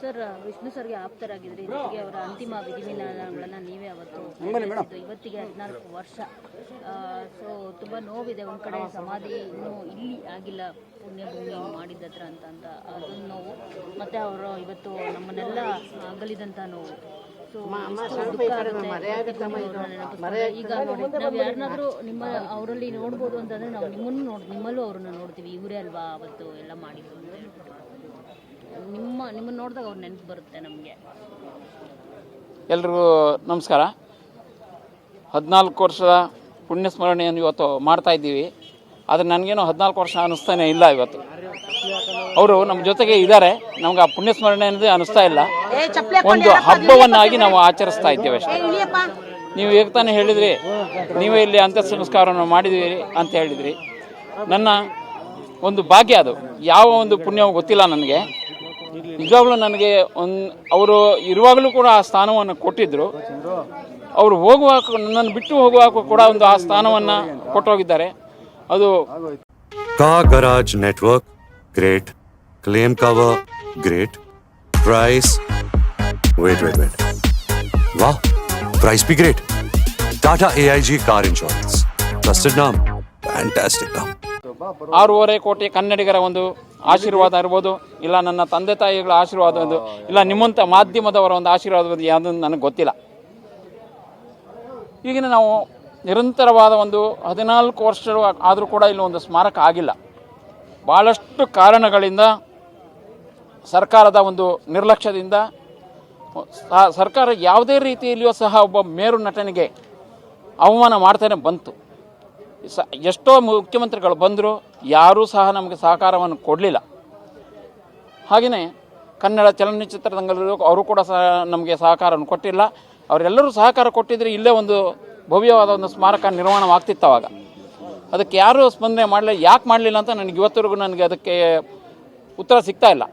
Sir Vishnu ಸರ್ಗೆ ಆಪ್ತರಾಗಿದ್ರಿ. ಜೊತೆಗೆ ಅವರ ಅಂತಿಮ ವಿಧಿವಿಧಾನಗಳನ್ನ ನೀವೇ ಅವತ್ತು ಇವತ್ತಿಗೆ ಹದಿನಾಲ್ಕು ವರ್ಷ. ಸೊ ತುಂಬಾ ನೋವಿದೆ. ಒಂದ್ ಕಡೆ ಸಮಾಧಿ ಇನ್ನೂ ಇಲ್ಲಿ ಆಗಿಲ್ಲ. ಪುಣ್ಯಭೂಮಿ ಮಾಡಿದ್ದತ್ರ ಅಂತ ಅಂತ ಅದೊಂದು ನೋವು. ಮತ್ತೆ ಅವರು ಇವತ್ತು ನಮ್ಮನ್ನೆಲ್ಲ ಅಗಲಿದಂತ ನೋವು. ಈಗ ನೋಡಿ ನಾವು ಯಾರನ್ನಾದ್ರೂ ನಿಮ್ಮ ಅವರಲ್ಲಿ ನೋಡ್ಬೋದು ಅಂತಂದ್ರೆ ನಾವು ನಿಮ್ಮನ್ನು ನೋಡ್ ನಿಮ್ಮಲ್ಲೂ ಅವ್ರನ್ನ ನೋಡ್ತೀವಿ. ಇವರೇ ಅಲ್ವಾ ಅವತ್ತು ಎಲ್ಲ ಮಾಡಿದ್ದು ನಿಮ್ಮ ನಿಮ್ಮನ್ನು ನೋಡಿದಾಗ ಅವ್ರು ನೆನಪು ಬರುತ್ತೆ ನಮಗೆ. ಎಲ್ರಿಗೂ ನಮಸ್ಕಾರ. ಹದಿನಾಲ್ಕು ವರ್ಷದ ಪುಣ್ಯ ಸ್ಮರಣೆಯನ್ನು ಇವತ್ತು ಮಾಡ್ತಾ ಇದ್ದೀವಿ. ಆದರೆ ನನಗೇನು ಹದಿನಾಲ್ಕು ವರ್ಷ ಅನ್ನಿಸ್ತಾನೆ ಇಲ್ಲ ಇವತ್ತು. ಅವರು ನಮ್ಮ ಜೊತೆಗೆ ಇದ್ದಾರೆ. ನಮ್ಗೆ ಆ ಪುಣ್ಯ ಸ್ಮರಣೆ ಅನ್ನೋದೇ ಅನ್ನಿಸ್ತಾ ಇಲ್ಲ. ಒಂದು ಹಬ್ಬವನ್ನಾಗಿ ನಾವು ಆಚರಿಸ್ತಾ ಇದ್ದೇವೆ ಅಷ್ಟೇ. ನೀವು ಈಗ ತಾನೇ ಹೇಳಿದ್ರಿ? ನೀವೇ ಇಲ್ಲಿ ಅಂತ್ಯ ಸಂಸ್ಕಾರವನ್ನು ಮಾಡಿದಿರಿ ಅಂತ ಹೇಳಿದ್ರಿ. ನನ್ನ ಒಂದು ಭಾಗ್ಯ ಅದು. ಯಾವ ಒಂದು ಪುಣ್ಯವೂ ಗೊತ್ತಿಲ್ಲ ನನಗೆ. ನಿಜವಾಗ್ಲೂ ನನಗೆ ಒಂದು ಅವರು ಇರುವಾಗಲೂ ಕೂಡ ಆ ಸ್ಥಾನವನ್ನು ಕೊಟ್ಟಿದ್ದರು ಅವರು ಹೋಗುವಾಗ ನನ್ನನ್ನು ಬಿಟ್ಟು ಹೋಗುವಾಗ ಕೂಡ ಒಂದು ಆ ಸ್ಥಾನವನ್ನು ಕೊಟ್ಟೋಗಿದ್ದಾರೆ. ಅದು ಕಾಗರಾಜ್ network great. Claim cover great. Price wait wait wait ವಾ price be great. Tata A I G car insurance. Trusted NAM. Fantastic ನಾಮ್. ಆರೂವರೆ ಕೋಟಿ ಕನ್ನಡಿಗರ ಒಂದು ಆಶೀರ್ವಾದ ಇರ್ಬೋದು, ಇಲ್ಲ ನನ್ನ ತಂದೆ ತಾಯಿಗಳ ಆಶೀರ್ವಾದ ಒಂದು, ಇಲ್ಲ ನಿಮ್ಮಂಥ ಮಾಧ್ಯಮದವರ ಒಂದು ಆಶೀರ್ವಾದ ಒಂದು ಯಾವುದನ್ನು ನನಗೆ ಗೊತ್ತಿಲ್ಲ. ಈಗಿನ ನಾವು ನಿರಂತರವಾದ ಒಂದು ಹದಿನಾಲ್ಕು ವರ್ಷಗಳು ಆದರೂ ಕೂಡ ಇಲ್ಲಿ ಒಂದು ಸ್ಮಾರಕ ಆಗಿಲ್ಲ. ಭಾಳಷ್ಟು ಕಾರಣಗಳಿಂದ, ಸರ್ಕಾರದ ಒಂದು ನಿರ್ಲಕ್ಷ್ಯದಿಂದ ಸರ್ಕಾರ ಯಾವುದೇ ರೀತಿಯಲ್ಲಿಯೂ ಸಹ ಒಬ್ಬ ಮೇರು ನಟನಿಗೆ ಅವಮಾನ ಮಾಡ್ತಾನೆ ಬಂತು. ಸ ಎಷ್ಟೋ ಮುಖ್ಯಮಂತ್ರಿಗಳು ಬಂದರು ಯಾರೂ ಸಹ ನಮಗೆ ಸಹಕಾರವನ್ನು ಕೊಡಲಿಲ್ಲ. ಹಾಗೆಯೇ ಕನ್ನಡ ಚಲನಚಿತ್ರರಂಗದಲ್ಲೂ ಅವರು ಕೂಡ ಸಹ ನಮಗೆ ಸಹಕಾರವನ್ನು ಕೊಟ್ಟಿಲ್ಲ. ಅವರೆಲ್ಲರೂ ಸಹಕಾರ ಕೊಟ್ಟಿದ್ದರೆ ಇಲ್ಲೇ ಒಂದು ಭವ್ಯವಾದ ಒಂದು ಸ್ಮಾರಕ ನಿರ್ಮಾಣವಾಗ್ತಿತ್ತು ಅವಾಗ ಅದಕ್ಕೆ ಯಾರೂ ಸ್ಪಂದನೆ ಮಾಡಲಿಲ್ಲ. ಯಾಕೆ ಮಾಡಲಿಲ್ಲ ಅಂತ ನನಗೆ ಇವತ್ತರೆಗೂ ನನಗೆ ಅದಕ್ಕೆ ಉತ್ತರ ಸಿಗ್ತಾ ಇಲ್ಲ.